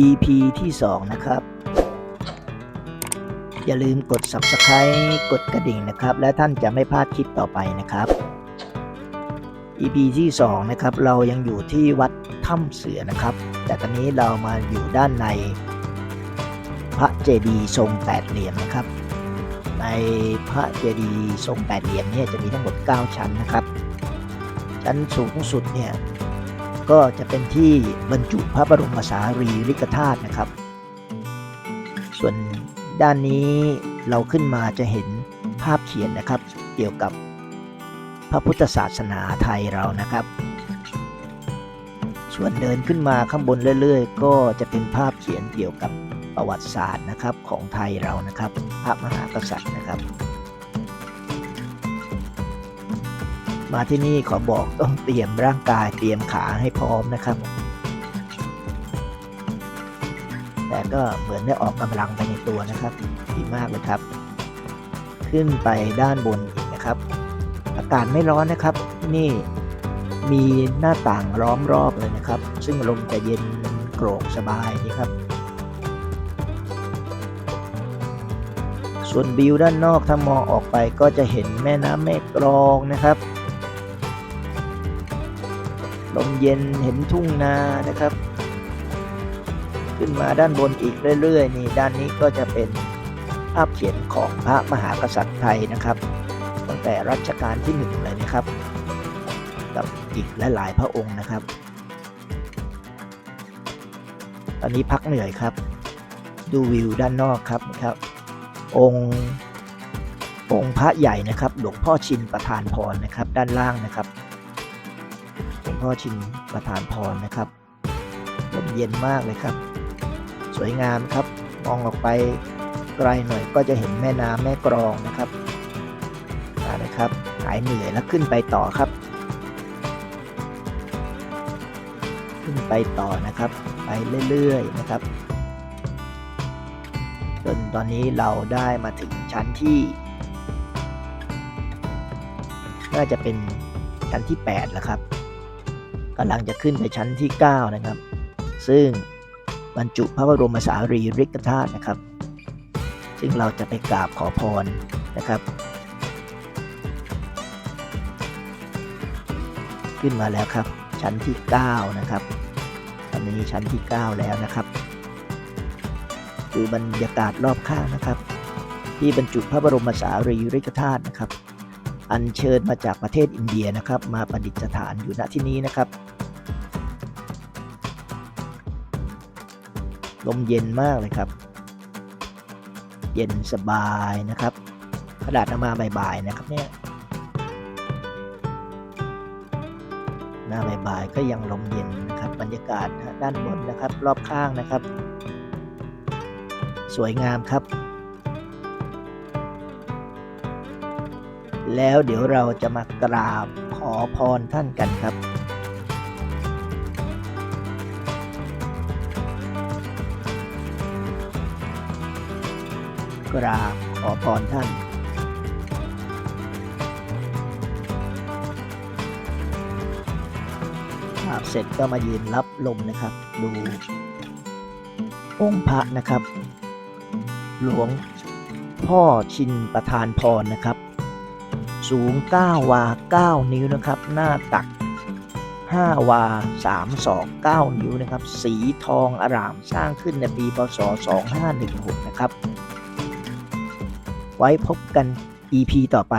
EP ที่ 2 นะครับ อย่าลืมกด Subscribe กดกระดิ่งนะครับ และท่านจะไม่พลาดคลิปต่อไปนะครับ EP ที่ 2 นะครับ เรายังอยู่ที่วัดถ้ำเสือนะครับ แต่ตอนนี้เรามาอยู่ด้านในพระเจดีย์ทรงแปดเหลี่ยมนะครับ ในพระเจดีย์ทรงแปดเหลี่ยมเนี่ยจะมีทั้งหมด 9 ชั้นนะครับ ชั้นสูงสุดเนี่ย ก็จะเป็นที่บรรจุพระบรมสารีริกธาตุนะครับ ส่วนด้านนี้เราขึ้นมาจะเห็นภาพเขียนนะครับ เกี่ยวกับพระพุทธศาสนาไทยเรานะครับ ส่วนเดินขึ้นมาข้างบนเรื่อยๆ ก็จะเป็นภาพเขียนเกี่ยวกับประวัติศาสตร์นะครับของไทยเรานะครับ พระมหากษัตริย์นะครับ มาที่นี่ขอบอกต้องเตรียมร่างกายเตรียมขาให้พร้อมนะครับ แต่ก็เหมือนได้ออกกำลังไปในตัวนะครับดีมากเลยครับ ขึ้นไปด้านบนอีกนะครับ อากาศไม่ร้อนนะครับ นี่มีหน้าต่างล้อมรอบเลยนะครับ ซึ่งลมจะเย็นโกรกสบายนี่ครับ ส่วนวิวด้านนอกถ้ามองออกไปก็จะเห็นแม่น้ำแม่กลองนะครับ ลมเย็นเห็นทุ่งนานะครับ ขึ้นมาด้านบนอีกเรื่อยๆนี่ด้านนี้ก็จะเป็นภาพเขียนของพระมหากษัตริย์ไทยนะครับ ตั้งแต่รัชกาลที่หนึ่งเลยนะครับ กับอีกหลายๆพระองค์นะครับ ตอนนี้พักเหนื่อยครับ ดูวิวด้านนอกครับนะครับ องค์องค์พระใหญ่นะครับ หลวงพ่อชินประธานพรนะครับ ด้านล่างนะครับ งพ่อชินประธานพรนะครับลมเย็นมากเลยครับ สวยงามครับ มองออกไปไกลหน่อยก็จะเห็นแม่น้ำแม่กรองนะครับมาเลยครับ หายเหนื่อยแล้วขึ้นไปต่อครับ ขึ้นไปต่อนะครับ ไปเรื่อยๆนะครับจนตอนนี้เราได้มาถึงชั้นที่ น่าจะเป็นชั้นที่8แล้วครับ กำลังจะขึ้นไปชั้นที่ 9 นะครับ ซึ่งบรรจุพระบรมสารีริกธาตุนะครับ ซึ่งเราจะไปกราบขอพรนะครับ ขึ้นมาแล้วครับ ชั้นที่ 9 นะครับตอนนี้ชั้นที่ 9 แล้วนะครับ ดูบรรยากาศรอบข้างนะครับ ที่บรรจุพระบรมสารีริกธาตุนะครับ อัญเชิญมาจากประเทศอินเดียนะครับ มาประดิษฐานอยู่ณที่นี้นะครับ ลมเย็นมากเลยครับ เย็นสบายนะครับขนาดเอามาบ่ายๆนะครับเนี่ยหน้าบ่ายๆก็ยังลมเย็นนะครับบรรยากาศด้านบนนะครับ รอบข้างนะครับ สวยงามครับ แล้วเดี๋ยวเราจะมากราบขอพรท่านกันครับ กราบขอพรท่านกราบเสร็จก็มายืนรับลมนะครับ ดูองค์พระนะครับ หลวงพ่อชินประธานพรนะครับ สูง 9 วา 9 นิ้วนะครับ หน้าตัก 5 วา 3 ศอก 9 นิ้วนะครับ สีทองอร่ามสร้างขึ้นในปีพศ 2516 นะครับ ไว้พบกัน EP ต่อไป